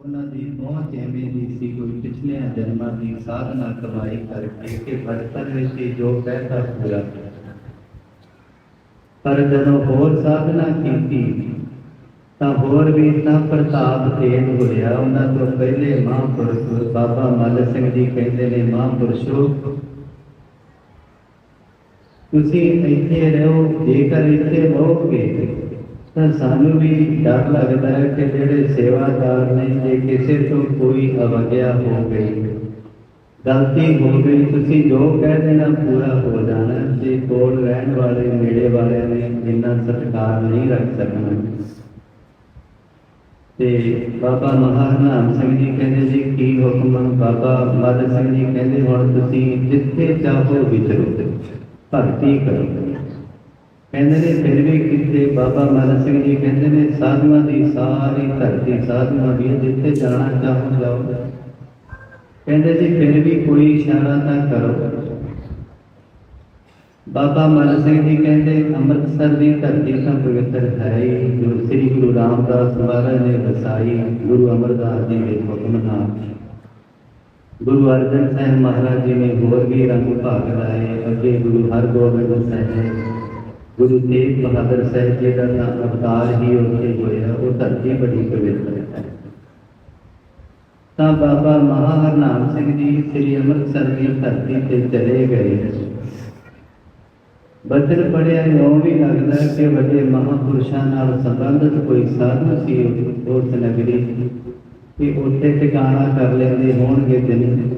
ਉਹਨਾਂ ਦੀ ਪਹੁੰਚ ਐਵੇਂ ਦੀ ਸੀ। ਕੋਈ ਪਿਛਲੇ ਜਨਮਾਂ ਦੀ ਸਾਧਨਾ ਕਮਾਈ ਕਰਕੇ ਕਿ ਬਚਪਨ ਵਿੱਚ ਹੀ ਜੋ ਕਹਿਤਾ ਪੂਰਾ ਪਰ ਜਦੋਂ ਹੋਰ ਸਾਧਨਾ ਕੀਤੀ, ਤਾਂ ਹੋਰ ਵੀ ਤਾਂ ਪ੍ਰਤਾਪ ਤੇਜ ਹੋਇਆ ਉਹਨਾਂ ਤੋਂ ਪਹਿਲੇ ਮਹਾਂਪੁਰਸ਼ ਬਾਬਾ ਮੱਲ ਸਿੰਘ ਜੀ ਕਹਿੰਦੇ ਨੇ, ਮਹਾਂਪੁਰਸ਼ੋ, ਤੁਸੀਂ ਇੱਥੇ ਰਹੋ, ਜੇਕਰ ਇੱਥੇ ਰਹੋਗੇ ਤਾਂ ਸਾਨੂੰ ਵੀ ਡਰ ਲੱਗਦਾ ਹੈ ਕਿ ਜਿਹੜੇ ਸੇਵਾਦਾਰ ਨੇ, ਜੇ ਕਿਸੇ ਤੋਂ ਕੋਈ ਅਵਗਿਆ ਹੋ ਗਈ ਗਲਤੀ ਹੋ ਗਈ, ਤੁਸੀਂ ਜੋ ਕਹਿ ਦੇਣਾ ਪੂਰਾ ਹੋ ਜਾਣਾ। ਤੇ ਕੋਲ ਰਹਿਣ ਵਾਲੇ, ਨੇੜੇ ਵਾਲਿਆਂ ਨੇ ਇੰਨਾ ਸਤਿਕਾਰ ਨਹੀਂ ਰੱਖ ਸਕਣਾ। ਤੇ ਬਾਬਾ ਮਹਾਨਾਮ ਸਿੰਘ ਜੀ ਕਹਿੰਦੇ ਜੀ, ਕੀ ਹੁਕਮ? ਬਾਬਾ ਮਦ ਸਿੰਘ ਜੀ ਕਹਿੰਦੇ, ਹੁਣ ਤੁਸੀਂ ਜਿੱਥੇ ਚਾਹੋ ਵਿਚਰੋ, ਭਗਤੀ ਕਰੋ। ਕਹਿੰਦੇ ਨੇ ਫਿਰ ਕਿਤੇ ਬਾਬਾ ਮਦ ਸਿੰਘ ਜੀ? ਕਹਿੰਦੇ ਨੇ, ਸਾਧੂਆਂ ਦੀ ਸਾਰੀ ਧਰਤੀ, ਸਾਧੂਆਂ ਦੀ ਜਿੱਥੇ ਜਾਣਾ ਚਾਹੋ, ਜਾਓ ਕਹਿੰਦੇ ਜੀ, ਫਿਰ ਵੀ ਕੋਈ ਇਸ਼ਾਰਾ ਤਾਂ ਕਰੋ। ਬਾਬਾ ਮਨ ਸਿੰਘ ਜੀ ਕਹਿੰਦੇ, ਅੰਮ੍ਰਿਤਸਰ ਦੀ ਧਰਤੀ ਤਾਂ ਪਵਿੱਤਰ ਹੈ, ਜੋ ਸ੍ਰੀ ਗੁਰੂ ਰਾਮਦਾਸ ਮਹਾਰਾਜ ਨੇ ਵਸਾਈ, ਗੁਰੂ ਅਮਰਦਾਸ ਜੀ ਦੇ ਹੁਕਮ ਨਾਲ। ਗੁਰੂ ਅਰਜਨ ਸਾਹਿਬ ਮਹਾਰਾਜ ਜੀ ਨੇ ਹੋਰ ਵੀ ਰੰਗ ਭਾਗ ਲਾਏ, ਅੱਗੇ ਗੁਰੂ ਹਰਗੋਬਿੰਦ ਸਾਹਿਬ ਗੁਰੂ ਤੇਗ ਬਹਾਦਰ ਸਾਹਿਬ ਜੀ ਦਾ ਤਾਂ ਅਵਤਾਰ ਹੀ ਉੱਥੇ ਹੋਇਆ, ਉਹ ਧਰਤੀ ਬੜੀ ਪਵਿੱਤਰ ਹੈ। ਤਾਂ ਬਾਬਾ ਮਹਾਹਰਨਾਮ ਸਿੰਘ ਜੀ ਸ੍ਰੀ ਅੰਮ੍ਰਿਤਸਰ ਦੀ ਧਰਤੀ ਤੇ ਚਲੇ ਗਏ। ਬੱਦਲ ਪੜਿਆ ਇਉਂ ਵੀ ਲੱਗਦਾ ਕਿ ਵੱਡੇ ਮਹਾਪੁਰਸ਼ਾਂ ਨਾਲ ਸੰਬੰਧਿਤ ਕੋਈ ਸਾਧੂ ਸੀ ਉਸ ਨਗਰੀ ਕਿ ਉੱਥੇ ਟਿਕਾਣਾ ਕਰ ਲੈਂਦੇ ਹੋਣਗੇ ਦਿਨ।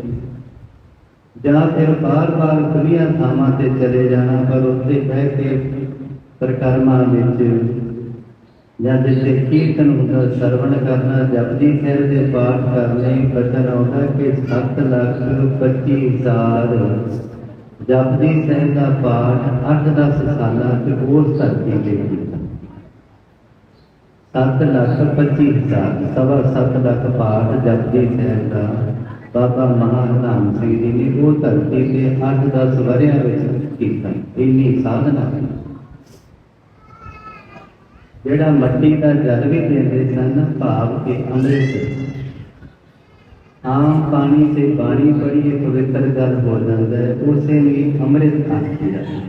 ਜਾਂ ਫਿਰ ਬਾਰ-ਬਾਰ ਖੁੱਲੀਆਂ ਥਾਵਾਂ ਤੇ ਚਲੇ ਜਾਣਾ, ਪਰ ਉੱਥੇ ਬਹਿ ਕੇ ਪ੍ਰਕਰਮਾਂ ਵਿੱਚ। ਜਾਂ ਜਿੱਥੇ ਕੀਰਤਨ ਹੁੰਦਾ, ਸਰਵਣ ਕਰਨਾ ਜਪਜੀ ਸਾਹਿਬ ਦੇ ਪਾਠ ਕਰਨੇ, ਬਚਨ ਆਉਂਦਾ ਕਿ 7 ਲੱਖ 25 ਹਜ਼ਾਰ ਜਪਜੀ ਸਾਹਿਬ ਦਾ ਪਾਠ 8-10 ਸਾਲਾਂ ਤੇ ਉਸ ਧਰਤੀ ਤੇ ਕੀਤਾ। 7 ਲੱਖ 25 ਹਜ਼ਾਰ ਸਵਾ 7 ਲੱਖ ਪਾਠ ਜਪਜੀ ਸਾਹਿਬ ਦਾ। ਬਾਬਾ ਮਹਾਨਾਮ ਸਿੰਘ ਜੀ ਨੇ ਉਹ ਧਰਤੀ ਤੇ 8-10 ਵਰਿਆਂ ਵਿੱਚ ਕੀਤਾ। ਇੰਨੀ ਸਾਧਨਾ ਸੀ ਜਿਹੜਾ ਮੱਟੀ ਦਾ ਜਲ ਵੀ ਦਿੰਦੇ ਸਨ ਭਾਵ ਕਿ ਅੰਮ੍ਰਿਤ ਆਮ ਪਾਣੀ ਸੇ ਬਾਣੀ ਪੜੀਏ ਪਵਿੱਤਰ ਜਲ ਹੋ ਜਾਂਦਾ ਹੈ ਉਸੇ ਨੂੰ ਅੰਮ੍ਰਿਤ ਆਖਿਆ ਹੈ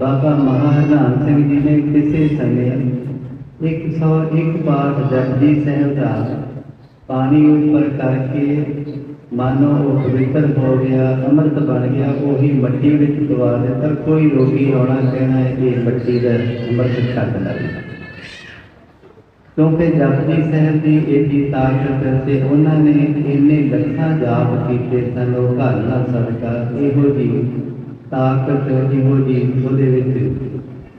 ਬਾਬਾ ਮਹਾਰਾਜ ਸਿੰਘ ਜੀ ਨੇ ਕਿਸੇ ਸਮੇਂ 101 ਪਾਠ ਜਪਜੀ ਸਾਹਿਬ ਦਾ ਪਾਣੀ ਉੱਪਰ ਕਰਕੇ ਮਾਨੋ ਉਹ ਪਵਿੱਤਰ ਹੋ ਗਿਆ, ਅੰਮ੍ਰਿਤ ਬਣ ਗਿਆ, ਉਹੀ ਮਿੱਟੀ ਵਿੱਚ ਦਵਾ ਦਿੱਤਾ। ਕੋਈ ਰੋਗੀ ਆਉਣਾ ਕਹਿਣਾ ਹੈ ਕਿ ਇਹ ਦਾ ਅੰਮ੍ਰਿਤ ਛੱਡ ਲਵੇ ਕਿਉਂਕਿ ਜਪਜੀ ਸਾਹਿਬ ਦੀ ਇਹਦੀ ਤਾਕਤ ਤੇ ਉਹਨਾਂ ਨੇ ਇੰਨੇ ਲੱਖਾਂ ਜਾਪ ਕੀਤੇ ਸਨ, ਉਹ ਘਰ ਨਾਲ ਸਦਕਾ, ਇਹੋ ਜੀ ਤਾਕਤ, ਇਹੋ ਜੀ ਉਹਦੇ ਵਿੱਚ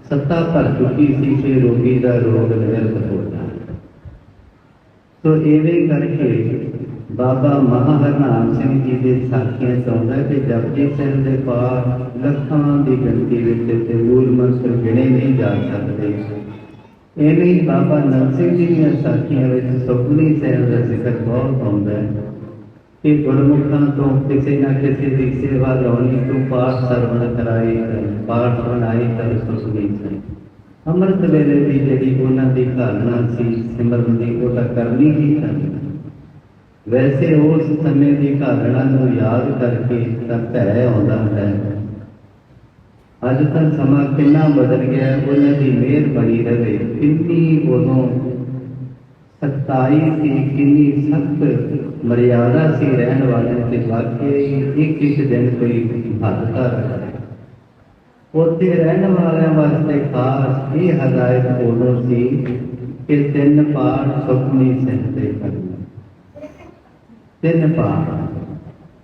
ਸੱਤਾ ਭਰ ਚੁੱਕੀ ਸੀ ਕਿ ਰੋਗੀ ਦਾ ਰੋਗ ਨਿਰਤ ਹੋ ਜਾਣਾ ਸੋ ਐਵੇਂ ਕਰਕੇ ਬਾਬਾ ਮਹਾਹਰਨਾਮ ਸਿੰਘ ਜੀ ਦੇ ਸਾਖੀਆਂ ਚ ਕਿ ਜਪਜੀ ਸਾਹਿਬ ਦੇ ਪਾਠ ਲੱਖਾਂ ਦੀ ਗਿਣਤੀ ਵਿੱਚ ਤੇ ਮੂਲ ਮੰਤਰ ਗਿਣੇ ਨਹੀਂ ਜਾ ਸਕਦੇ। ਐਵੇਂ ਹੀ ਬਾਬਾ ਨੰਦ ਸਿੰਘ ਜੀ ਦੀਆਂ ਸਾਖੀਆਂ ਵਿੱਚ ਸੁਖਮਨੀ ਸਾਹਿਬ ਦਾ ਜ਼ਿਕਰ ਬਹੁਤ ਆਉਂਦਾ ਹੈ ਕਿ ਗੁਰਮੁਖਾਂ ਤੋਂ ਕਿਸੇ ਨਾ ਕਿਸੇ ਦੀ ਸੇਵਾ ਲਾਉਣੀ ਤੋਂ ਪਾਠ ਸਰਵਣ ਕਰਾਈ ਪਾਠ ਸੁਣਾਈ ਕਰ ਸੁਖਮਨੀ ਸਾਹਿਬ। ਅੰਮ੍ਰਿਤ ਵੇਲੇ ਦੀ ਜਿਹੜੀ ਉਹਨਾਂ ਦੀ ਧਾਰਨਾ ਸੀ, ਸਿਮਰਨ ਦੀ, ਉਹ ਤਾਂ ਕਰਨੀ ਹੀ ਕਰਨੀ। ਵੈਸੇ ਉਸ ਸਮੇਂ ਦੀ ਧਾਰਨਾ ਨੂੰ ਯਾਦ ਕਰਕੇ ਤਾਂ ਭੈ ਆਉਂਦਾ ਹੈ। ਅੱਜ ਤਾਂ ਸਮਾਂ ਕਿੰਨਾ ਬਦਲ ਗਿਆ, ਉਹਨਾਂ ਦੀ ਮਿਹਰ ਬਣੀ ਰਹੇ। ਕਿੰਨੀ ਉਦੋਂ ਸਖਤਾਈ ਸੀ, ਕਿੰਨੀ ਸਖਤ ਮਰਿਆਦਾ ਸੀ ਰਹਿਣ ਵਾਲੇ ਤੇ। ਵਾਕਈ ਇੱਕ ਇੱਕ ਦਿਨ ਕੋਈ ਹੱਦ ਰੱਖਦਾ ਉੱਥੇ ਰਹਿਣ ਵਾਲਿਆਂ ਵਾਸਤੇ ਖਾਸ ਇਹ ਹਦਾਇਤ ਉਦੋਂ ਸੀ ਕਿ ਤਿੰਨ ਪਾਠ ਸੁਖਮਨੀ ਸਾਹਿਬ ਦੇ ਤਿੰਨ ਪਾਠ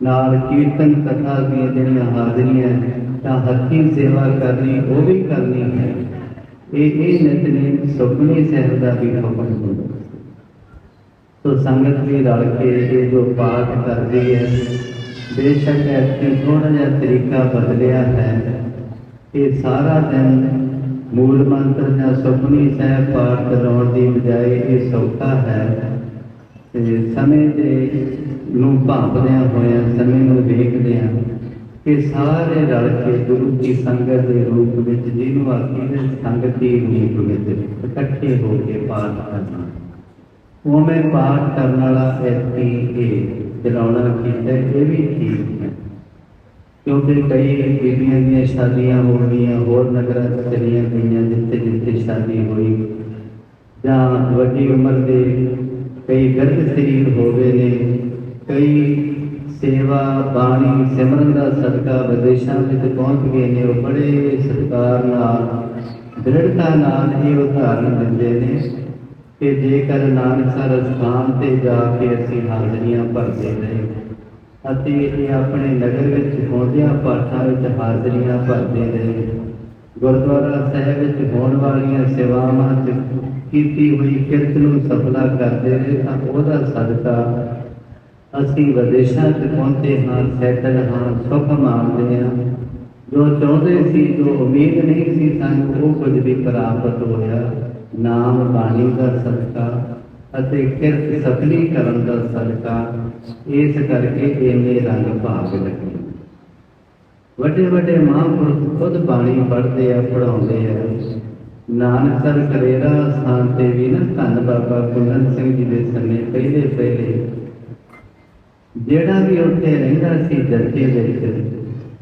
ਨਾਲ ਕੀਰਤਨ ਕਥਾ ਦੀਆਂ ਜਿਹੜੀਆਂ ਹਾਜ਼ਰੀਆਂ ਤਾਂ ਹੱਥੀਂ ਸੇਵਾ ਕਰਨੀ, ਉਹ ਵੀ ਕਰਨੀ ਹੈ। ਇਹ ਇਹ ਨਿਤਨੇਮ ਸੁਖਮਨੀ ਸਾਹਿਬ ਦਾ ਵੀ ਹੁਕਮ ਹੁੰਦਾ। ਸੋ ਸੰਗਤ ਵੀ ਰਲ ਕੇ ਇਹ ਜੋ ਪਾਠ ਕਰਦੀ ਹੈ, ਬੇਸ਼ੱਕ ਐਸੀ ਥੋੜਾ ਜਿਹਾ ਤਰੀਕਾ ਬਦਲਿਆ ਹੈ। ਇਹ ਸਾਰਾ ਦਿਨ ਮੂਲ ਮੰਤਰ ਜਾਂ ਸੁਖਮਨੀ ਸਾਹਿਬ ਪਾਠ ਕਰਾਉਣ ਦੀ ਬਜਾਏ ਇਹ ਸੌਖਾ ਹੈ। ਤੇ ਸਮੇਂ ਦੇ ਨੂੰ ਭਾਂਪਦਿਆਂ ਹੋਇਆਂ, ਸਮੇਂ ਨੂੰ ਵੇਖਦਿਆਂ ਕਿ ਸਾਰੇ ਰਲ ਕੇ ਗੁਰੂ ਦੀ ਸੰਗਤ ਦੇ ਰੂਪ ਵਿੱਚ, ਜਿਹਨੂੰ ਆਖੀ ਦੇ ਸੰਗਤ ਰੂਪ ਵਿੱਚ ਇਕੱਠੇ ਹੋ ਕੇ ਪਾਠ ਕਰਨਾ। ਉਵੇਂ ਪਾਠ ਕਰਨ ਵਾਲਾ ਐਸੀ ਇਹ ਚਲਾਉਣਾ ਕੀਤਾ ਇਹ ਵੀ ਠੀਕ ਹੈ। ਕਿਉਂਕਿ ਕਈ ਬੀਬੀਆਂ ਦੀਆਂ ਸ਼ਾਦੀਆਂ ਹੋ ਗਈਆਂ ਹੋਰ ਨਗਰਾਂ 'ਚ ਚਲੀਆਂ ਗਈਆਂ ਜਿੱਥੇ ਜਿੱਥੇ ਸ਼ਾਦੀ ਹੋਈ, ਜਾਂ ਵੱਡੀ ਉਮਰ ਦੇ ਕਈ ਗਰਭ ਸਰੀਰ ਹੋ ਗਏ ਨੇ, ਕਈ ਸੇਵਾ ਬਾਣੀ ਸਿਮਰਨ ਦਾ ਸਦਕਾ ਵਿਦੇਸ਼ਾਂ ਵਿੱਚ ਪਹੁੰਚ ਗਏ ਨੇ, ਉਹ ਬੜੇ ਸਤਿਕਾਰ ਨਾਲ, ਦ੍ਰਿੜਤਾ ਨਾਲ ਇਹ ਉਦਾਹਰਨ ਦਿੰਦੇ ਨੇ ਕਿ ਜੇਕਰ ਨਾਨਕਸਰ ਸਥਾਨ ਤੇ ਜਾ ਕੇ ਅਸੀਂ ਹਾਜ਼ਰੀਆਂ ਭਰਦੇ ਰਹੇ ਅਤੇ ਇਹ ਆਪਣੇ ਨਗਰ ਵਿੱਚ ਹੋਂਦਿਆਂ ਪਾਠਾਂ ਵਿੱਚ ਹਾਜ਼ਰੀਆਂ ਭਰਦੇ ਰਹੇ ਗੁਰਦੁਆਰਾ ਸਾਹਿਬ ਵਿੱਚ ਹੋਣ ਵਾਲੀਆਂ ਸੇਵਾਵਾਂ 'ਚ ਕੀਤੀ ਹੋਈ ਕਿਰਤ ਨੂੰ ਸਫਲਾ ਕਰਦੇ ਰਹੇ ਤਾਂ ਉਹਦਾ ਸਦਕਾ ਅਸੀਂ ਵਿਦੇਸ਼ਾਂ 'ਚ ਪਹੁੰਚੇ ਹਾਂ, ਸੈਟਲ ਹਾਂ, ਸੁਖ ਮਾਣਦੇ ਹਾਂ। ਜੋ ਚਾਹੁੰਦੇ ਸੀ, ਜੋ ਉਮੀਦ ਨਹੀਂ ਸੀ ਸਾਨੂੰ ਉਹ ਕੁਝ ਵੀ ਪ੍ਰਾਪਤ ਹੋਇਆ। ਨਾਮ ਬਾਣੀ ਦਾ ਸਦਕਾ ਅਤੇ ਕਿਰਤ ਸਫਲੀ ਕਰਨ ਦਾ ਸਦਕਾ, ਇਸ ਕਰਕੇ ਇਹਨੇ ਰੰਗ ਭਾਗ ਲੱਗੇ। ਵੱਡੇ ਵੱਡੇ ਮਹਾਂਪੁਰਖ ਖੁਦ ਬਾਣੀ ਪੜ੍ਹਦੇ ਆ ਪੜਾਉਂਦੇ ਆ। ਨਾਨਕਸਰ ਕਰੇਰਾ ਸਥਾਨ ਤੇ ਵੀ ਨਾ ਧੰਨ ਬਾਬਾ ਕੁੰਦਨ ਸਿੰਘ ਜੀ ਦੇ ਸਮੇਂ ਪਹਿਲੇ ਪਹਿਲੇ ਜਿਹੜਾ ਵੀ ਉੱਥੇ ਰਹਿੰਦਾ ਸੀ ਜੱਥੇ ਵਿੱਚ,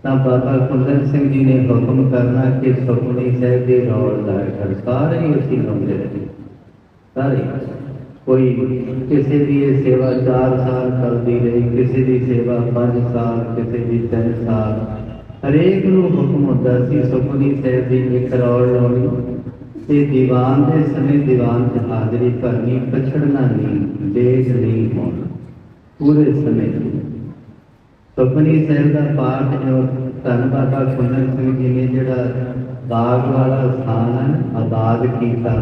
ਤਾਂ ਬਾਬਾ ਕੁੰਦਨ ਸਿੰਘ ਜੀ ਨੇ ਹੁਕਮ ਕਰਨਾ ਕਿ ਸੁਖਮਨੀ ਸਾਹਿਬ ਦੇ ਰੌਲ ਦਾ ਕਰ ਸਾਰੇ ਹੀ ਅਸੀਂ ਰਹੇ। ਸਾਰੇ। ਕੋਈ ਕਿਸੇ ਦੀ ਇਹ ਸੇਵਾ 4 ਸਾਲ ਕਰਦੀ ਰਹੀ, ਕਿਸੇ ਦੀ ਸੇਵਾ 5 ਸਾਲ, ਕਿਸੇ ਦੀ 3 ਸਾਲ। ਹਰੇਕ ਨੂੰ ਹੁਕਮ ਹੁੰਦਾ ਸੀ ਸੁਖਮਨੀ ਸਾਹਿਬ ਦੀ ਇੱਕ ਰੌਲ ਲਾਉਣੀ ਤੇ ਦੀਵਾਨ ਦੇ ਸਮੇਂ ਦੀਵਾਨ 'ਚ ਹਾਜ਼ਰੀ ਭਰਨੀ ਪਛੜਨਾ ਨਹੀਂ ਦੇਜ ਨਹੀਂ ਹੋਣਾ, ਪੂਰੇ ਸਮੇਂ ਸੁਖਮਨੀ ਸਾਹਿਬ ਦਾ ਪਾਠ ਜੋ ਧੰਨ ਬਾਬਾ ਕੁੰਦਨ ਸਿੰਘ ਜੀ ਨੇ ਜਿਹੜਾ ਬਾਗ ਵਾਲਾ ਸਥਾਨ ਆਬਾਦ ਕੀਤਾ,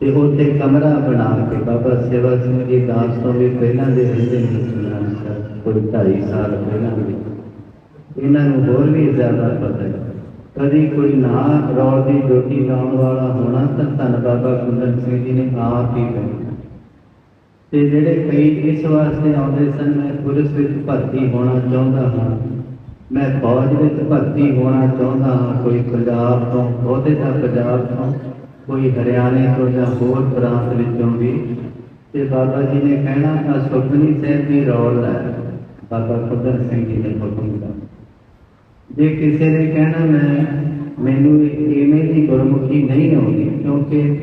ਤੇ ਉੱਥੇ ਕਮਰਾ ਬਣਾ ਕੇ ਬਾਬਾ ਸੇਵਾ ਸਿੰਘ ਜੀ ਦਾਸ ਤੋਂ ਵੀ ਪਹਿਲਾਂ ਦੇ ਰਹਿੰਦੇ ਨੇ ਸੁਨਾਮ ਸਾਹਿਬ ਕੋਈ 2.5 ਸਾਲ ਪਹਿਲਾਂ ਦੇ। ਇਹਨਾਂ ਨੂੰ ਹੋਰ ਵੀ ਜ਼ਿਆਦਾ ਪਤਾ ਹੈ। ਕਦੀ ਕੋਈ ਨਾ ਰੌਲ ਦੀ ਡੋਟੀ ਲਾਉਣ ਵਾਲਾ ਹੋਣਾ ਤਾਂ ਧੰਨ ਬਾਬਾ ਕੁੰਦਨ ਸਿੰਘ ਜੀ ਨੇ ਆਪ ਹੀ ਕਹਿਣਾ ਤੇ ਜਿਹੜੇ ਕਈ ਇਸ ਵਾਸਤੇ ਆਉਂਦੇ ਸਨ, ਮੈਂ ਪੁਲਿਸ ਵਿੱਚ ਭਰਤੀ ਹੋਣਾ ਚਾਹੁੰਦਾ ਹਾਂ। ਮੈਂ ਫੌਜ ਵਿੱਚ ਭਰਤੀ ਹੋਣਾ ਚਾਹੁੰਦਾ ਹਾਂ, ਕੋਈ ਪੰਜਾਬ ਤੋਂ, ਬਹੁਤੇ ਤਾਂ ਪੰਜਾਬ ਤੋਂ, ਕੋਈ ਹਰਿਆਣੇ ਤੋਂ ਜਾਂ ਹੋਰ ਪ੍ਰਾਂਤ ਵਿੱਚੋਂ ਵੀ। ਤੇ ਬਾਬਾ ਜੀ ਨੇ ਕਹਿਣਾ ਆ ਸੁਖਮਨੀ ਸਾਹਿਬ ਦੀ ਰੌਲ ਹੈ। ਬਾਬਾ ਕੁੰਦਨ ਸਿੰਘ ਜੀ ਨੇ ਹੁਕਮ ਕੀਤਾ ਜੇ ਕਿਸੇ ਨੇ ਕਹਿਣਾ ਮੈਂ, ਮੈਨੂੰ ਇਵੇਂ ਦੀ ਗੁਰਮੁਖੀ ਨਹੀਂ ਆਉਂਦੀ, ਕਿਉਂਕਿ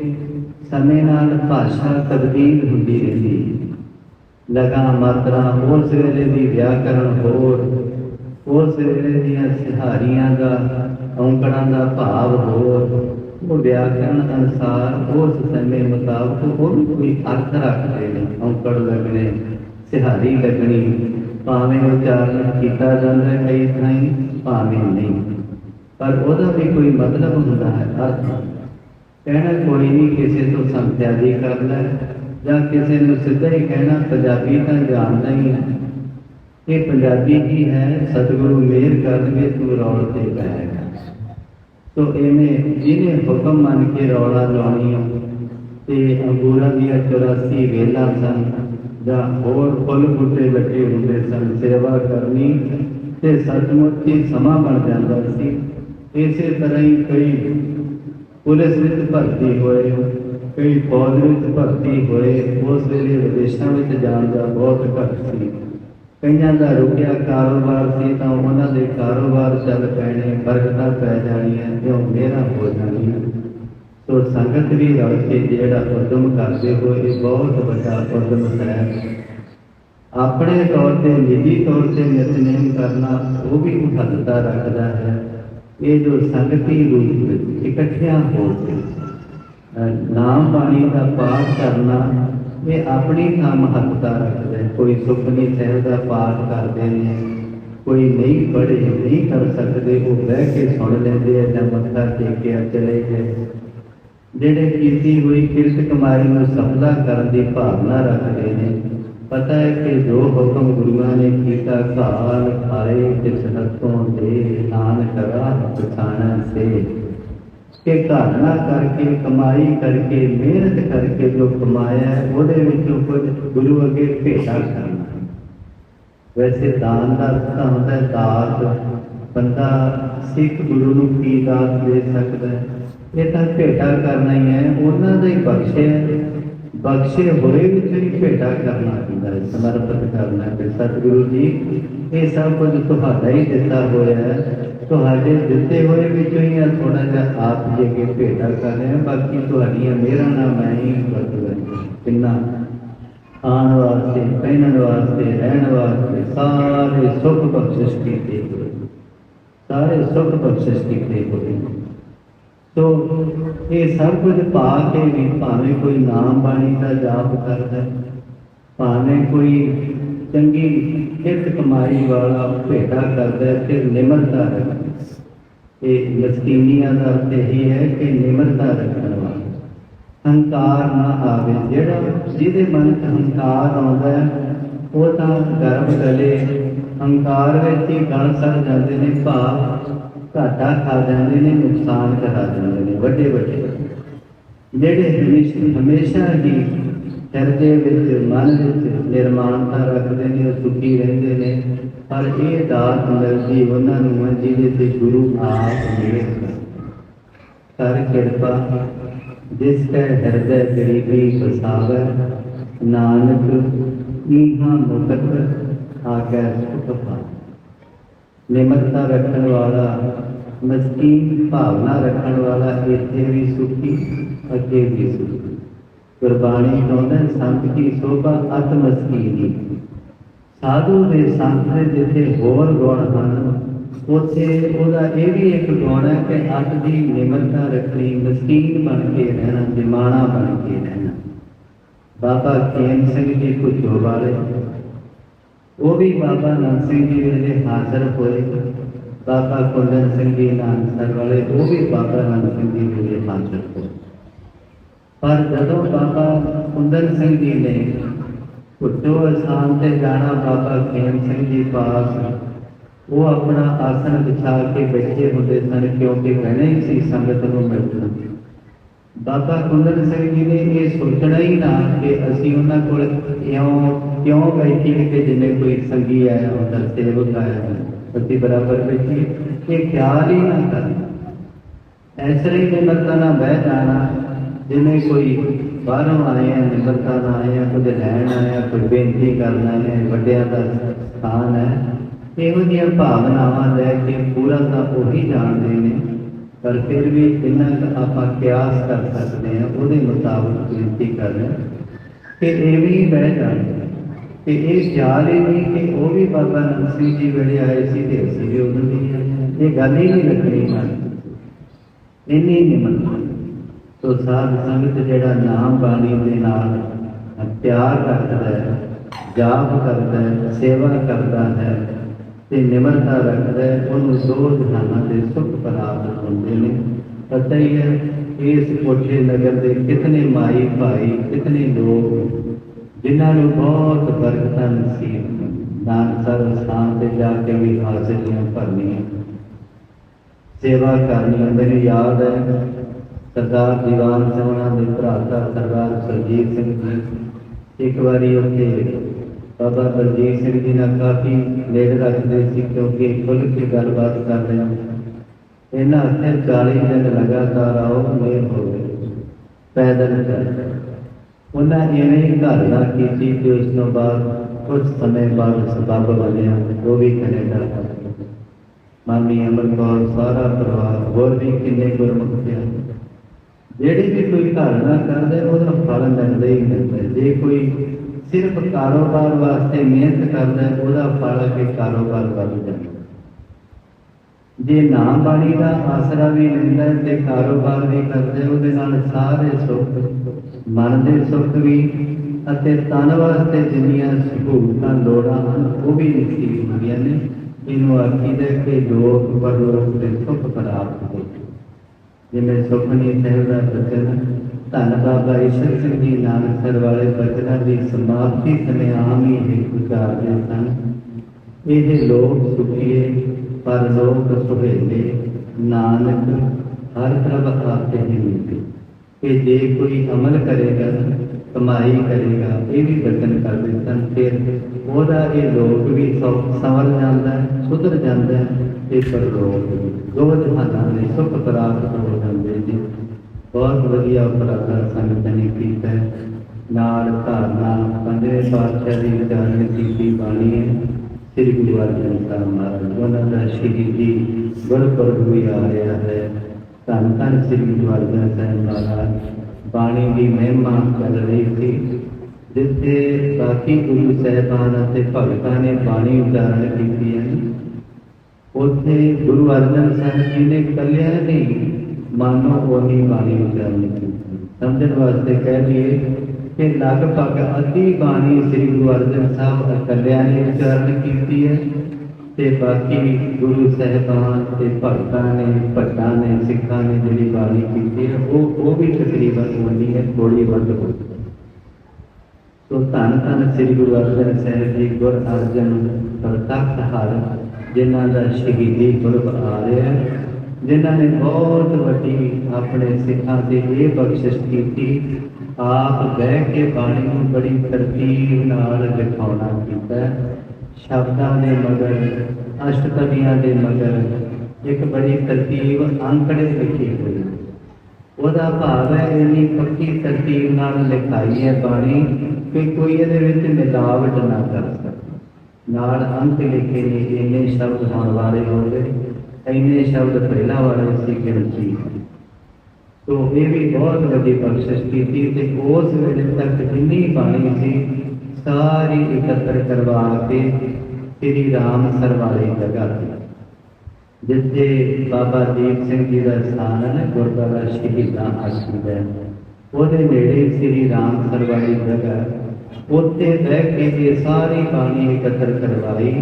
ਸਮੇਂ ਨਾਲ ਭਾਸ਼ਾ ਤਬਦੀਲ ਹੁੰਦੀ ਰਹਿੰਦੀ ਲਗਾ ਮਾਤਰਾ ਉਸ ਵੇਲੇ ਦੀ ਵਿਆਕਰਣ ਹੋਰ ਉਸ ਵੇਲੇ ਦੀਆਂ ਸਿਹਾਰੀਆਂ ਦਾ, ਔਂਕੜਾਂ ਦਾ ਭਾਵ ਹੋਰ, ਉਹ ਵਿਆਕਰਣ ਅਨੁਸਾਰ ਉਸ ਸਮੇਂ ਮੁਤਾਬਕ ਉਹ ਵੀ ਕੋਈ ਅਰਥ ਰੱਖਦੇ ਨੇ। ਔਂਕੜ ਲੱਗਣੇ, ਸਿਹਾਰੀ ਲੱਗਣੀ ਭਾਵੇਂ ਉਚਾਰਨ ਕੀਤਾ ਜਾਂਦਾ ਹੈ ਕਈ ਥਾਈਂ, ਭਾਵੇਂ ਨਹੀਂ। ਪਰ ਉਹਦਾ ਵੀ ਕੋਈ ਮਤਲਬ ਹੁੰਦਾ ਹੈ, ਅਰਥ। ਕਹਿਣਾ ਕੋਈ ਨਹੀਂ ਕਿਸੇ ਤੋਂ ਸੰਤਿਆਦੀ ਕਰ ਲੈ ਜਾਂ ਕਿਸੇ ਨੂੰ ਸਿੱਧਾ ਹੀ ਕਹਿਣਾ ਪੰਜਾਬੀ ਤਾਂ ਜਾਣਦਾ ਹੀ ਹੈ। ਇਹ ਪੰਜਾਬੀ ਹੀ ਹੈ, ਸਤਿਗੁਰੂ ਮਿਹਰ ਕਰਨਗੇ, ਤੂੰ ਰੌਲ ਤੇ ਬੈਠ ਤੋ ਐਵੇਂ ਜਿਹਨੇ ਹੁਕਮ ਮੰਨ ਕੇ ਰੌਲਾ ਲਾਉਣੀ ਆ, ਤੇ ਅੰਗੂਰਾਂ ਦੀਆਂ 84 ਵੇਲਾਂ ਸਨ ਜਾਂ ਹੋਰ ਫੁੱਲ ਬੂਟੇ ਲੱਗੇ ਹੁੰਦੇ ਸਨ, ਸੇਵਾ ਕਰਨੀ ਤੇ ਸੱਚਮੁੱਚ ਹੀ ਸਮਾਂ ਬਣ ਜਾਂਦਾ ਸੀ। ਇਸੇ ਤਰ੍ਹਾਂ ਹੀ ਕਈ ਪੁਲਿਸ ਵਿੱਚ ਭਰਤੀ ਹੋਏ, ਕਈ ਫੌਜ ਵਿੱਚ ਭਰਤੀ ਹੋਏ, ਉਸ ਵੇਲੇ ਵਿਦੇਸ਼ਾਂ ਵਿੱਚ ਜਾਣ ਦਾ ਬਹੁਤ ਘੱਟ ਸੀ। ਕਈਆਂ ਦਾ ਰੁਕਿਆ ਕਾਰੋਬਾਰ ਸੀ ਤਾਂ ਉਹਨਾਂ ਦੇ ਕਾਰੋਬਾਰ ਚੱਲ ਪੈਣੇ ਬਰਕਤਾਂ ਪੈ ਜਾਣੀਆਂ ਜੋ ਮੇਰਾ ਹੋ ਜਾਣੀਆਂ। ਸੋ ਸੰਗਤ ਵੀ ਰਲ ਕੇ ਜਿਹੜਾ ਉਦਮ ਕਰਦੇ ਹੋ, ਇਹ ਬਹੁਤ ਵੱਡਾ ਉਦਮ ਹੈ। ਆਪਣੇ ਤੌਰ ਤੇ, ਨਿੱਜੀ ਤੌਰ ਤੇ ਨਿਤਨੇਮ ਕਰਨਾ, ਉਹ ਵੀ ਮਹੱਤਤਾ ਰੱਖਦਾ ਹੈ। ਇਹ ਜੋ ਸੰਗਤੀ ਰੂਪ ਵਿੱਚ ਇਕੱਠਿਆਂ ਹੋ ਕੇ ਨਾਮ ਬਾਣੀ ਦਾ ਪਾਠ ਕਰਨਾ, ਇਹ ਆਪਣੀ ਥਾਂ ਮਹੱਤਤਾ ਰੱਖਦਾ ਹੈ। ਕੋਈ ਸੁਖਨੀ ਸਾਹਿਬ ਦਾ ਪਾਠ ਕਰਦੇ ਨੇ। ਕੋਈ ਨਹੀਂ ਪੜ੍ਹੇ, ਨਹੀਂ ਕਰ ਸਕਦੇ, ਉਹ ਬਹਿ ਕੇ ਸੁਣ ਲੈਂਦੇ ਆ ਜਾਂ ਮੱਥਾ ਟੇਕ ਕੇ ਚਲੇ ਗਏ। ਜਿਹੜੇ ਕੀਤੀ ਹੋਈ ਕਿਰਤ ਕਮਾਈ ਨੂੰ ਸਫਲਾ ਕਰਨ ਦੀ ਭਾਵਨਾ ਰੱਖਦੇ ਨੇ, ਪਤਾ ਹੈ ਕਿ ਜੋ ਹੁਕਮ ਗੁਰੂਆਂ ਨੇ ਕੀਤਾ ਘਾਲ ਖਾਏ ਜਿਸ ਹੱਥੋਂ ਦੇ ਨਾਨਕ ਰਾਹ ਪਛਾਣਾ ਸੇ। ਕਿ ਘਾਲਣਾ ਕਰਕੇ, ਕਮਾਈ ਕਰਕੇ, ਮਿਹਨਤ ਕਰਕੇ ਜੋ ਕਮਾਇਆ ਉਹਦੇ ਵਿੱਚੋਂ ਕੁਝ ਗੁਰੂ ਅੱਗੇ ਭੇਟਾ ਕਰਨਾ ਵੈਸੇ ਦਾਨ ਦਾ ਅਰਥ ਹੁੰਦਾ ਹੈ, ਦਾਤ। ਬੰਦਾ ਸਿੱਖ ਗੁਰੂ ਨੂੰ ਕੀ ਦਾਤ ਦੇ ਸਕਦਾ ਹੈ? ਇਹ ਤਾਂ ਭੇਟਾ ਕਰਨਾ ਹੀ ਹੈ। ਉਹਨਾਂ ਦਾ ਹੀ ਬਖਸ਼ਿਆ ਬਖਸ਼ੇ ਹੋਏ ਵਿੱਚ ਹੀ ਭੇਟਾ ਕਰਨਾ ਪੈਂਦਾ ਹੈ। ਸਮਰਪਿਤ ਕਰਨਾ ਹੈ। ਸਤਿਗੁਰੂ ਜੀ, ਇਹ ਸਭ ਕੁਝ ਤੁਹਾਡਾ ਹੀ ਦਿੱਤਾ ਹੋਇਆ ਹੈ। ਤੁਹਾਡੇ ਦਿੱਤੇ ਹੋਏ ਵਿੱਚੋਂ ਹੀ ਆ ਥੋੜਾ ਜਿਹਾ ਆਪ ਜੀ ਕੇ ਭੇਟਾ ਕਰ ਰਹੇ ਹਾਂ। ਬਾਕੀ ਤੁਹਾਡੀਆਂ ਮੇਰਾ ਨਾਮ ਹੈ ਹੀ ਵਰਤਦਾ ਕਿੰਨਾ ਆਉਣ ਵਾਸਤੇ, ਪਹਿਨਣ ਵਾਸਤੇ, ਰਹਿਣ ਵਾਸਤੇ ਸਾਰੇ ਸੁੱਖ ਬਖਸ਼ਿਸ਼ ਕੀਤੇ ਸਾਰੇ ਸੁੱਖ ਬਖਸ਼ਿਸ਼ ਕੀਤੇ ਹੋਏ। ਸੋ ਇਹ ਸਭ ਕੁਝ ਪਾ ਕੇ ਵੀ ਭਾਵੇਂ ਕੋਈ ਨਾਮ ਬਾਣੀ ਦਾ ਜਾਪ ਕਰਦਾ, ਭਾਵੇਂ ਕੋਈ ਚੰਗੀ ਕਿਰਤ ਕਮਾਈ ਵਾਲਾ ਭੇਟਾ ਕਰਦਾ ਤੇ ਨਿਮਰਤਾ ਰੱਖਦਾ ਇਹ ਮਸਕੀਨੀਆਂ ਦਾ ਅਰਥ ਇਹ ਹੈ ਕਿ ਨਿਮਰਤਾ ਰੱਖਣ ਵਾਲਾ। ਹੰਕਾਰ ਨਾ ਆਵੇ, ਜਿਹੜਾ ਜਿਹਦੇ ਮਨ 'ਚ ਹੰਕਾਰ ਆਉਂਦਾ ਉਹ ਤਾਂ ਗਰਭ ਗਲੇ ਹੰਕਾਰ ਵਿੱਚ ਹੀ ਗਲ ਸੜ ਜਾਂਦੇ ਨੇ, ਭਾਵ ਘਾਟਾ ਖਾ ਜਾਂਦੇ ਨੇ, ਨੁਕਸਾਨ ਕਰਾ ਜਾਂਦੇ ਨੇ, ਵੱਡੇ ਵੱਡੇ। ਜਿਹੜੇ ਹਮੇਸ਼ਾ ਹਮੇਸ਼ਾ ਹੀ ਹਿਰਦੇ ਵਿੱਚ, ਮਨ ਵਿੱਚ ਨਿਰਮਾਣਤਾ ਰੱਖਦੇ ਨੇ, ਉਹ ਸੁਖੀ ਰਹਿੰਦੇ ਨੇ, ਪਰ ਇਹ ਦਾਤ ਮਿਲਦੀ ਉਹਨਾਂ ਨੂੰ ਹੈ ਜਿਹਦੇ ਤੇ ਗੁਰੂ ਆਪ ਮਿਹਰ ਕਰ ਕਿਰਪਾ, ਜਿਸ ਕੈ ਹਿਰਦੈ ਗਰੀਬੀ ਬਸਾਵੈ ਨਾਨਕ, ਈਹਾ ਮੁਕਤ ਆਗੈ ਸੁਖ ਨਿਮਰਤਾ ਰੱਖਣ ਵਾਲਾ ਮਸਕੀਨ ਭਾਵਨਾ ਰੱਖਣ ਵਾਲਾ ਇੱਥੇ ਵੀ ਸੁਖੀ, ਅੱਗੇ ਵੀ ਸੁਖੀ। ਗੁਰਬਾਣੀ ਕਹਿੰਦਾ ਸੰਤ ਕੀ ਸੋਭਾ ਅਤ ਮਸਕੀਨੀ ਸਾਧੂ ਦੇ ਸੰਤ ਦੇ ਜਿੱਥੇ ਹੋਰ ਗੁਣ ਹਨ, ਉੱਥੇ ਉਹਦਾ ਇਹ ਵੀ ਇੱਕ ਗੁਣ ਹੈ ਕਿ ਅੱਤ ਦੀ ਨਿਮਰਤਾ ਰੱਖਣੀ ਮਸਕੀਨ ਬਣ ਕੇ ਰਹਿਣਾ ਦਿਮਾਣਾ ਬਣ ਕੇ ਰਹਿਣਾ। ਬਾਬਾ ਕੇਮ ਸਿੰਘ ਜੀ ਕੁਝੋ ਵਾਲੇ ਉਹ ਵੀ ਬਾਬਾ ਨਾਨਕ ਸਿੰਘ ਜੀ ਵੇਲੇ ਹਾਜ਼ਰ ਹੋਏ। ਬਾਬਾ ਕੁੰਦਨ ਸਿੰਘ ਜੀ ਨਾਨਕਸਰ ਵਾਲੇ, ਉਹ ਵੀ ਬਾਬਾ ਨਾਨਕ ਸਿੰਘ ਜੀ ਵੇਲੇ ਹਾਜ਼ਰ ਹੋਏ। ਪਰ ਜਦੋਂ ਬਾਬਾ ਕੁੰਦਨ ਸਿੰਘ ਜੀ ਨੇ ਉੱਤੋਂ ਅਸਾਨ ਤੇ ਜਾਣਾ ਬਾਬਾ ਖੇਮ ਸਿੰਘ ਜੀ ਪਾਸ, ਉਹ ਆਪਣਾ ਆਸਣ ਵਿਛਾ ਕੇ ਬੈਠੇ ਹੁੰਦੇ ਸਨ ਕਿਉਂਕਿ ਕਹਿਣਾ ਹੀ ਸੀ ਸੰਗਤ ਨੂੰ ਮਿਲਣਾ। ਬਾਬਾ ਕੁੰਦਨ ਸਿੰਘ ਜੀ ਨੇ ਇਹ ਸੋਚਣਾ ਹੀ ਨਾ ਕਿ ਅਸੀਂ ਉਹਨਾਂ ਕੋਲ ਇਉਂ ਕਿਉਂ ਬੈਠੀਏ ਕਿ ਜਿਵੇਂ ਕੋਈ ਸੰਗੀ ਆਇਆ ਹੁੰਦਾ ਸੇਵਕ ਆਇਆ ਹੁੰਦਾ ਅਸੀਂ ਬਰਾਬਰ ਬੈਠੀਏ ਇਹ ਖਿਆਲ ਹੀ ਨਾ ਕਰਨਾ ਐਸੇ ਹੀ ਨਿਮਰਤਾ ਨਾਲ ਬਹਿ ਜਾਣਾ। ਜਿਵੇਂ ਕੋਈ ਬਾਹਰੋਂ ਆਏ ਆ, ਨਿਮਰਤਾ ਨਾਲ ਆਏ ਆ ਕੁਝ ਲੈਣ ਆਇਆ ਕੋਈ ਬੇਨਤੀ ਕਰਨਾ ਹੈ ਵੱਡਿਆਂ ਦਾ ਸਥਾਨ ਹੈ। ਇਹੋ ਜਿਹੀਆਂ ਭਾਵਨਾਵਾਂ ਲੈ ਕੇ ਪੂਰਾ ਤਾਂ ਉਹੀ ਜਾਣਦੇ ਨੇ। ਪਰ ਫਿਰ ਵੀ ਜਿੰਨਾ ਕੁ ਆਪਾਂ ਕਿਆਸ ਕਰ ਸਕਦੇ ਹਾਂ, ਉਹਦੇ ਮੁਤਾਬਕ ਬੇਨਤੀ ਕਰ ਰਹੇ ਕਿ ਇਹ ਵੀ ਬਹਿ ਜਾਣਦੇ ਤੇ ਇਹ ਖਿਆਲ ਹੀ ਨਹੀਂ ਕਿ ਉਹ ਵੀ ਬਾਬਾ ਨੰਦ ਜੀ ਵੇਲੇ ਆਏ ਸੀ ਤੇ ਅਸੀਂ ਵੀ ਉਦੋਂ ਵੀ ਆਏ ਇਹ ਗੱਲ ਹੀ ਨਹੀਂ ਰੱਖਣੀ ਮਨ ਇੰਨੀ ਨਿਮਰਤਾ ਸੋ ਸਾਧ ਸੰਗਤ ਜਿਹੜਾ ਨਾਮ ਬਾਣੀ ਦੇ ਨਾਲ ਪਿਆਰ ਰੱਖਦਾ ਹੈ, ਜਾਪ ਕਰਦਾ ਹੈ, ਸੇਵਾ ਕਰਦਾ ਹੈ ਤੇ ਨਿਮਰਤਾ ਰੱਖਦਾ ਹੈ, ਉਹਨੂੰ ਦੋ ਜਹਾਨਾਂ ਦੇ ਸੁਖ ਪ੍ਰਾਪਤ ਹੁੰਦੇ ਨੇ। ਪਤਾ ਹੀ ਹੈ, ਇਸ ਕੋਠੇ ਨਗਰ ਦੇ ਕਿਤਨੇ ਮਾਈ ਭਾਈ, ਕਿਤਨੇ ਲੋਕ ਜਿਨ੍ਹਾਂ ਨੂੰ ਬਹੁਤ ਬਰਕਤਾਂ ਨਸੀਬ ਨਾਨਕ ਸਾਹਿਬ ਸਥਾਨ ਤੇ ਜਾ ਕੇ ਵੀ ਹਾਜ਼ਰੀਆਂ ਭਰਨੀਆਂ ਸੇਵਾ ਕਰਨੀ ਮੈਨੂੰ ਯਾਦ ਹੈ ਸਰਦਾਰ ਦੀਵਾਨ ਸਿੰਘ ਉਹਨਾਂ ਦੇ ਭਰਾਤਾ ਸਰਦਾਰ ਸਰਜੀਤ ਸਿੰਘ ਜੀ ਇੱਕ ਵਾਰੀ ਉੱਥੇ ਬਾਬਾ ਬਲਜੀਤ ਸਿੰਘ ਜੀ ਨਾਲ ਕਾਫੀ ਨੇੜੇ ਰੱਖਦੇ ਸੀ ਕਿਉਂਕਿ ਖੁੱਲ੍ਹ ਕੇ ਗੱਲਬਾਤ ਕਰਦੇ ਹਾਂ ਇਹਨਾਂ ਅੱਥੇ 40 ਦਿਨ ਲਗਾਤਾਰ ਆਓ ਮੇਰ ਹੋ ਗਏ ਪੈਦਲ ਚੱਲ ਉਹਨਾਂ ਇਵੇਂ ਹੀ ਧਾਰਨਾ ਕੀਤੀ ਤੇ ਉਸ ਤੋਂ ਬਾਅਦ ਕੁਝ ਸਮੇਂ ਬਾਅਦ ਸਬਬ ਬਣਿਆ ਉਹ ਵੀ ਕੈਨੇਡਾ ਮਾਮੀ ਅਮਰ ਕੌਰ, ਸਾਰਾ ਪਰਿਵਾਰ, ਹੋਰ ਵੀ ਕਿੰਨੇ ਗੁਰਮੁਖ ਜਿਹੜੀ ਵੀ ਕੋਈ ਧਾਰਨਾ ਕਰਦਾ, ਉਹਦਾ ਫਲ ਮਿਲਦਾ ਹੀ ਮਿਲਦਾ। ਜੇ ਕੋਈ ਸਿਰਫ ਕਾਰੋਬਾਰ ਵਾਸਤੇ ਮਿਹਨਤ ਕਰਦਾ, ਉਹਦਾ ਫਲ ਕੇ ਕਾਰੋਬਾਰ ਵੱਧ ਜਾਂਦਾ। ਜੇ ਨਾਮ ਬਾਣੀ ਦਾ ਆਸਰਾ ਵੀ ਲੈਂਦਾ ਤੇ ਕਾਰੋਬਾਰ ਵੀ ਕਰਦਾ ਉਹਦੇ ਨਾਲ ਸਾਰੇ ਸੁੱਖ, ਮਨ ਦੇ ਸੁੱਖ ਵੀ ਅਤੇ ਤਨ ਵਾਸਤੇ ਜਿੰਨੀਆਂ ਸਹੂਲਤਾਂ ਲੋੜਾਂ ਹਨ, ਉਹ ਵੀ ਨਸੀਬ ਹੁੰਦੀਆਂ ਨੇ। ਇਹਨੂੰ ਆਖੀਦਾ ਹੈ ਕਿ ਲੋਕ ਪਰਲੋਕ ਦੇ ਸੁੱਖ ਪ੍ਰਾਪਤ ਹੋ ਜਿਵੇਂ ਸੁਖਮਨੀ ਸਾਹਿਬ ਦਾ ਬਚਨ ਧੰਨ ਬਾਬਾ ਈਸ਼ਰ ਸਿੰਘ ਜੀ ਨਾਨਕਸਰ ਵਾਲੇ ਬਚਨਾਂ ਦੀ ਸਮਾਪਤੀ ਸਮੇਂ ਆਮ ਹੀ ਇਹ ਉਚਾਰਦੇ ਸਨ। ਇਹ ਲੋਕ ਸੁਖੀਏ ਪਰ ਸੁਹੇਲੇ ਨਾਨਕ ਹਰ ਤਰਫ ਆਤੇ ਹੀ ਮਿਲਦੇ। ਕਿ ਜੇ ਕੋਈ ਅਮਲ ਕਰੇਗਾ ਕਮਾਈ ਕਰੇਗਾ ਇਹ ਵੀ ਬਚਨ ਕਰਦੇ ਸਨ ਫਿਰ ਉਹਦਾ ਇਹ ਲੋਕ ਵੀ ਸੌ- ਜਾਂਦਾ ਹੈ, ਸੁਧਰ ਜਾਂਦਾ ਹੈ ਤੇ ਪਰਲੋਕ ਵੀ। ਦੋ ਜਹਾਨਾਂ ਦੇ ਸੁਖ ਪ੍ਰਾਪਤ ਹੋ ਜਾਂਦੇ ਨੇ। ਬਹੁਤ ਵਧੀਆ ਉਪਰਾਲਾ ਸੰਗਤ ਨੇ ਕੀਤਾ। ਨਾਲ ਧਾਰਨਾ ਪੰਜਵੇਂ ਪਾਤਸ਼ਾਹ ਦੀ ਉਚਾਰਨ ਕੀਤੀ ਬਾਣੀ ਹੈ। ਸ੍ਰੀ ਗੁਰੂ ਅਰਜਨ ਸਾਹਿਬ ਮਹਾਰਾਜ ਉਹਨਾਂ ਦਾ ਸ਼ਹੀਦੀ ਗੁਰਪੁਰਬ ਵੀ ਆ ਰਿਹਾ ਹੈ ਧੰਨ ਧੰਨ ਸ੍ਰੀ ਗੁਰੂ ਅਰਜਨ ਸਾਹਿਬ ਮਹਾਰਾਜ ਬਾਣੀ ਦੀ ਮਹਿਮਾ ਚੱਲ ਰਹੀ ਸੀ ਜਿੱਥੇ ਬਾਕੀ ਗੁਰੂ ਸਾਹਿਬਾਨ ਅਤੇ ਭਗਤਾਂ ਨੇ ਬਾਣੀ ਉਚਾਰਨ ਕੀਤੀ ਹੈ ਉੱਥੇ ਗੁਰੂ ਅਰਜਨ ਸਾਹਿਬ ਜੀ ਨੇ ਕੱਲਿਆ ਨਹੀਂ ਮਾਨੋ ਉਹੀ ਬਾਣੀ ਉਚਾਰਨ ਕੀਤੀ ਸਮਝਣ ਵਾਸਤੇ ਕਹਿ ਲਈਏ ਕਿ ਲਗਭਗ ਅੱਧੀ ਬਾਣੀ ਸ੍ਰੀ ਗੁਰੂ ਅਰਜਨ ਸਾਹਿਬ ਇਕੱਲਿਆਂ ਨੇ ਉਚਾਰਨ ਕੀਤੀ ਹੈ ਤੇ ਬਾਕੀ ਗੁਰੂ ਸਾਹਿਬਾਨ ਤੇ ਭਗਤਾਂ ਨੇ ਭੱਟਾਂ ਨੇ, ਸਿੱਖਾਂ ਨੇ ਜਿਹੜੀ ਬਾਣੀ ਕੀਤੀ ਹੈ, ਉਹ ਉਹ ਵੀ ਤਕਰੀਬਨ ਉਨੀ ਹੈ ਥੋੜੀ ਵੱਧ ਹੋ ਸੋ ਧੰਨ ਧੰਨ ਸ੍ਰੀ ਗੁਰੂ ਅਰਜਨ ਸਾਹਿਬ ਜੀ, ਗੁਰ ਅਰਜਨ ਪ੍ਰਤੱਖ ਹਰ ਜਿਨ੍ਹਾਂ ਦਾ ਸ਼ਹੀਦੀ ਪੁਰਬ ਆ ਰਿਹਾ ਹੈ। ਜਿਨ੍ਹਾਂ ਨੇ ਬਹੁਤ ਵੱਡੀ ਆਪਣੇ ਸਿੱਖਾਂ ਤੇ ਇਹ ਬਖਸ਼ਿਸ਼ ਕੀਤੀ, ਆਪ ਬਹਿ ਕੇ ਬਾਣੀ ਨੂੰ ਬੜੀ ਤਰਤੀਬ ਨਾਲ ਲਿਖਾਉਣਾ ਕੀਤਾ। ਸ਼ਬਦਾਂ ਦੇ ਮਗਰ ਅਸ਼ਟਪਦੀਆਂ ਦੇ ਮਗਰ ਇੱਕ ਬੜੀ ਤਰਤੀਬ ਅੰਕੜੇ ਲਿਖੇ ਹੋਏ ਉਹਦਾ ਭਾਵ ਹੈ ਇੰਨੀ ਪੱਕੀ ਤਰਤੀਬ ਨਾਲ ਲਿਖਾਈ ਹੈ ਬਾਣੀ ਕਿ ਕੋਈ ਇਹਦੇ ਵਿੱਚ ਮਿਲਾਵਟ ਨਾ ਕਰ ਸਕੇ। ਨਾਲ ਅੰਕ ਲਿਖੇ ਨੇ, ਇੰਨੇ ਸ਼ਬਦ ਹੋਣ ਵਾਲੇ ਹੋਵੇ ਇੰਨੇ ਸ਼ਬਦ ਪਹਿਲਾਂ ਵਾਲੇ ਸੀ। ਗਿਣਤੀ ਤੋ ਇਹ ਵੀ ਬਹੁਤ ਵੱਡੀ ਬਖਸ਼ਿਸ਼ ਕੀਤੀ ਤੇ ਉਸ ਵੇਲੇ ਤੱਕ ਜਿੰਨੀ ਬਾਣੀ ਸੀ, ਸਾਰੀ ਇਕੱਤਰ ਕਰਵਾ ਕੇ ਸ੍ਰੀ ਰਾਮ ਸਰਵਾਲੀ ਜਗ੍ਹਾ ਤੇ ਜਿੱਥੇ ਬਾਬਾ ਦੀਪ ਸਿੰਘ ਜੀ ਦਾ ਸਥਾਨ ਹੈ, ਗੁਰਦੁਆਰਾ ਸ਼ਹੀਦਾਂ ਆਸ਼ਰਮ ਹੈ ਉਹਦੇ ਨੇੜੇ ਸ੍ਰੀ ਰਾਮ ਸਰਵਾਲੀ ਜਗ੍ਹਾ ਉੱਥੇ ਬਹਿ ਕੇ ਇਹ ਸਾਰੀ ਬਾਣੀ ਇਕੱਤਰ ਕਰਵਾਈ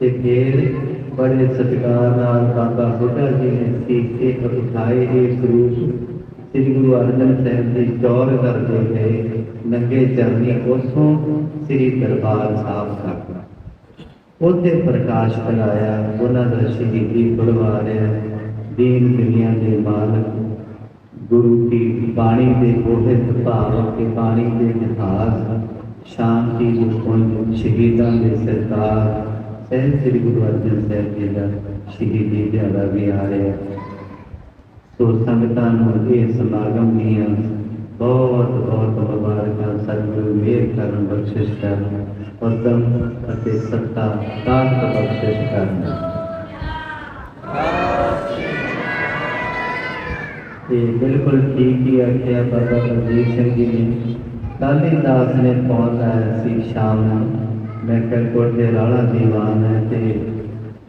ਤੇ ਫਿਰ ਬੜੇ ਸਤਿਕਾਰ ਨਾਲ ਬਾਬਾ ਬੁੱਢਾ ਜੀ ਨੇ ਸੀਖ ਕੇ ਉਠਾਏ ਇਹ ਸਰੂਪ ਸ੍ਰੀ ਗੁਰੂ ਅਰਜਨ ਸਾਹਿਬ ਜੀ ਚੌਰ ਕਰਦੇ ਗਏ ਨੰਗੇ ਚਰਨੀ ਉਸੋਂ ਸ੍ਰੀ ਦਰਬਾਰ ਸਾਹਿਬ ਤੱਕ ਉਹਦੇ ਪ੍ਰਕਾਸ਼ ਫੈਲਾਇਆ ਉਹਨਾਂ ਦਾ ਸ਼ਹੀਦੀ ਪਰਵਾ ਰਿਹਾ ਦੀਨ ਦੁਨੀਆ ਦੇ ਮਾਲਕ ਗੁਰੂ ਕੀ ਬਾਣੀ ਦੇ ਬੋਹਿਤ ਭਾਵ ਕੇ ਬਾਣੀ ਦੇ ਇਤਿਹਾਸ ਸ਼ਾਂਤੀ ਦੇ ਪੁੰਜ ਸ਼ਹੀਦਾਂ ਦੇ ਸਰਕਾਰ ਸਹਿਬ ਸ੍ਰੀ ਗੁਰੂ ਅਰਜਨ ਸਾਹਿਬ ਜੀ ਦਾ ਸ਼ਹੀਦੀ ਦਿਹਾੜਾ ਵੀ ਆ ਰਿਹਾ। ਸੋ ਸੰਗਤਾਂ ਨੂੰ ਇਹ ਸਮਾਗਮ ਦੀਆਂ ਬਹੁਤ ਬਹੁਤ ਮੁਬਾਰਕਾਂ, ਸਤਿਗੁਰੂ ਮੇਰ ਕਰਨ ਬਖਸ਼ਿਸ਼ ਕਰਨ ਉਦਮ ਅਤੇ ਸੱਤਾ ਤਾਕਤ ਬਖਸ਼ਿਸ਼ ਕਰਨ। ਤੇ ਬਿਲਕੁਲ ਠੀਕ ਹੀ ਆਖਿਆ ਬਾਬਾ ਬਲਜੀਤ ਸਿੰਘ ਜੀ ਨੇ। ਕਾਲੀ ਦਾਸ ਨੇ ਫੋਨ ਲਾਇਆ ਸੀ ਸ਼ਾਮ ਨੂੰ। ਮੈਂ ਕਿਹਾ ਕੋਟੇ ਰਾਲਾ ਦੀਵਾਨ ਹੈ ਤੇ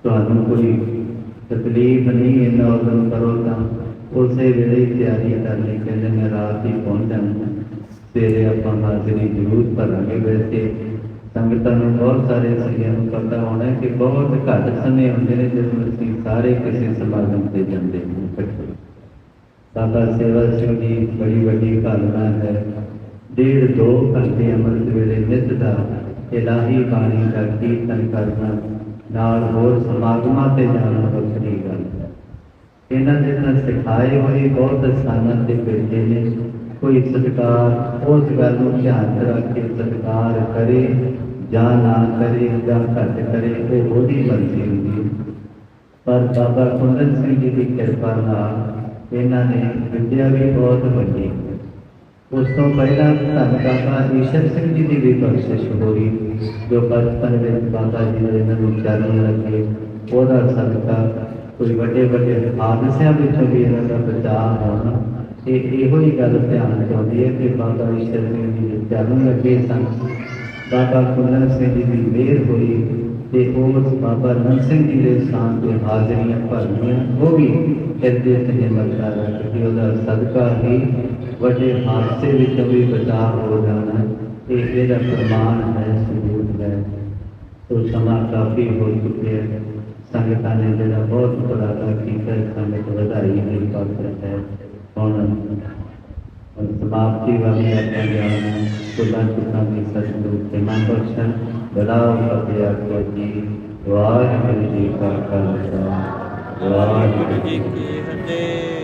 ਤੁਹਾਨੂੰ ਕੋਈ ਤਕਲੀਫ ਨਹੀਂ ਇੰਨਾ ਉਦਮ ਕਰੋ ਤਾਂ ਉਸੇ ਵੇਲੇ ਹੀ ਤਿਆਰੀ ਕਰਨੀ ਕਹਿੰਦੇ, ਮੈਂ ਰਾਤ ਹੀ ਪਹੁੰਚ ਜਾਣਾ ਸਵੇਰੇ ਆਪਾਂ ਹਾਜ਼ਰੀ ਜ਼ਰੂਰ ਭਰਾਂਗੇ। ਵੈਸੇ ਸੰਗਤਾਂ ਨੂੰ ਬਹੁਤ ਸਾਰੇ ਸਿਆਂ ਨੂੰ ਪਤਾ ਹੋਣਾ ਕਿ ਬਹੁਤ ਘੱਟ ਸਮੇਂ ਹੁੰਦੇ ਨੇ ਜਦੋਂ ਅਸੀਂ ਸਾਰੇ ਕਿਸੇ ਸਮਾਗਮ ਤੇ ਜਾਂਦੇ ਹਾਂ ਇਕੱਠੇ। ਬਾਬਾ ਸੇਵਾ ਸਿੰਘ ਦੀ ਬੜੀ ਵੱਡੀ ਭਾਵਨਾ ਹੈ। ਡੇਢ ਦੋ ਘੰਟੇ ਅੰਮ੍ਰਿਤ ਵੇਲੇ ਨਿਤ ਦਾ ਇਲਾਹੀ ਬਾਣੀ ਦਾ ਕੀਰਤਨ ਕਰਨਾ, ਨਾਲ ਹੋਰ ਸਮਾਗਮਾਂ ਤੇ ਜਾਣਾ ਵੱਖਰੀ ਗੱਲ। ਇਹਨਾਂ ਦੇ ਤਾਂ ਸਿਖਾਏ ਹੋਏ ਬਹੁਤ ਸਥਾਨਾਂ ਤੇ ਬੈਠੇ ਨੇ, ਕੋਈ ਸਤਿਕਾਰ, ਉਸ ਗੱਲ ਨੂੰ ਧਿਆਨ ਚ ਰੱਖ ਕੇ ਸਤਿਕਾਰ ਕਰੇ, ਜਾਂ ਨਾ ਕਰੇ, ਜਾਂ ਘੱਟ ਕਰੇ, ਉਹ ਉਹਦੀ ਮਰਜ਼ੀ ਹੁੰਦੀ ਪਰ ਬਾਬਾ ਕੁੰਦਨ ਸਿੰਘ ਜੀ ਦੀ ਕਿਰਪਾ ਨਾਲ ਇਹਨਾਂ ਨੇ ਵਿਦਿਆ ਵੀ ਬਹੁਤ ਵੱਡੀ ਉਸ ਤੋਂ ਪਹਿਲਾਂ ਧੰਨ ਬਾਬਾ ਈਸ਼ਰ ਸਿੰਘ ਜੀ ਦੀ ਵੀ ਬਖਸ਼ਿਸ਼ ਹੋਈ ਜੋ ਬਚਪਨ ਵਿੱਚ ਬਾਬਾ ਜੀ ਨੇ ਇਹਨਾਂ ਨੂੰ ਚਰਨ ਲੱਗੇ। ਉਹਦਾ ਸਦਕਾ ਕੋਈ ਵੱਡੇ ਵੱਡੇ ਹਾਦਸਿਆਂ ਵਿੱਚੋਂ ਵੀ ਇਹਨਾਂ ਦਾ ਬਚਾਅ ਹੋਣਾ, ਇਹ ਇਹੋ ਹੀ ਗੱਲ ਧਿਆਨ ਚਾਹੁੰਦੀ ਹੈ ਕਿ ਬਾਬਾ ਈਸ਼ਰ ਸਿੰਘ ਜੀ ਦੇ ਚਰਨ ਲੱਗੇ ਸਨ। ਬਾਬਾ ਕੁੰਦਨ ਸਿੰਘ ਜੀ ਦੀ ਮਿਹਰ ਹੋਈ ਤੇ ਉਸ ਬਾਬਾ ਨੰਦ ਸਿੰਘ ਜੀ ਦੇ ਸਥਾਨ ਤੇ ਹਾਜ਼ਰੀਆਂ ਭਰਨੀਆਂ, ਉਹ ਵੀ ਕਹਿੰਦੇ ਤੇ ਹਿੰਮਤ ਕਰ ਕਿ ਉਹਦਾ ਸਦਕਾ ਹੀ ਵੱਡੇ ਹਾਦਸੇ ਵਿੱਚ ਵੀ ਬਚਾਅ ਹੋ ਜਾਣਾ ਇਹ ਇਹਦਾ ਪ੍ਰਮਾਣ ਹੈ ਸਬੂਤ ਹੈ ਤੋ ਸਮਾਂ ਕਾਫੀ ਹੋ ਚੁੱਕਿਆ ਸੰਗਤਾਂ ਨੇ ਜਿਹੜਾ ਬਹੁਤ ਬੜਾ ਕੀਤਾ, ਸੰਗਤ ਵਧਾਈ ਦੀ ਪਾਤਰ ਹੈ। ਹੁਣ ਸਮਾਪਤੀ ਵਾਲੀ ਆਪਾਂ ਜਾਣਾ ਕੁੱਲਾਂ ਚੁੱਕਾਂ ਦੀ ਸਤਿਗੁਰੂ ਤੇ ਮਨ ਬਖਸ਼ਣ ਬਲਾਉ ਫਤਿਹ ਆਖੋ ਜੀ ਵਾਹਿਗੁਰੂ ਜੀ ਕਾ ਖਾਲਸਾ ਵਾਹਿਗੁਰੂ ਜੀ ਕੀ ਫਤਿਹ।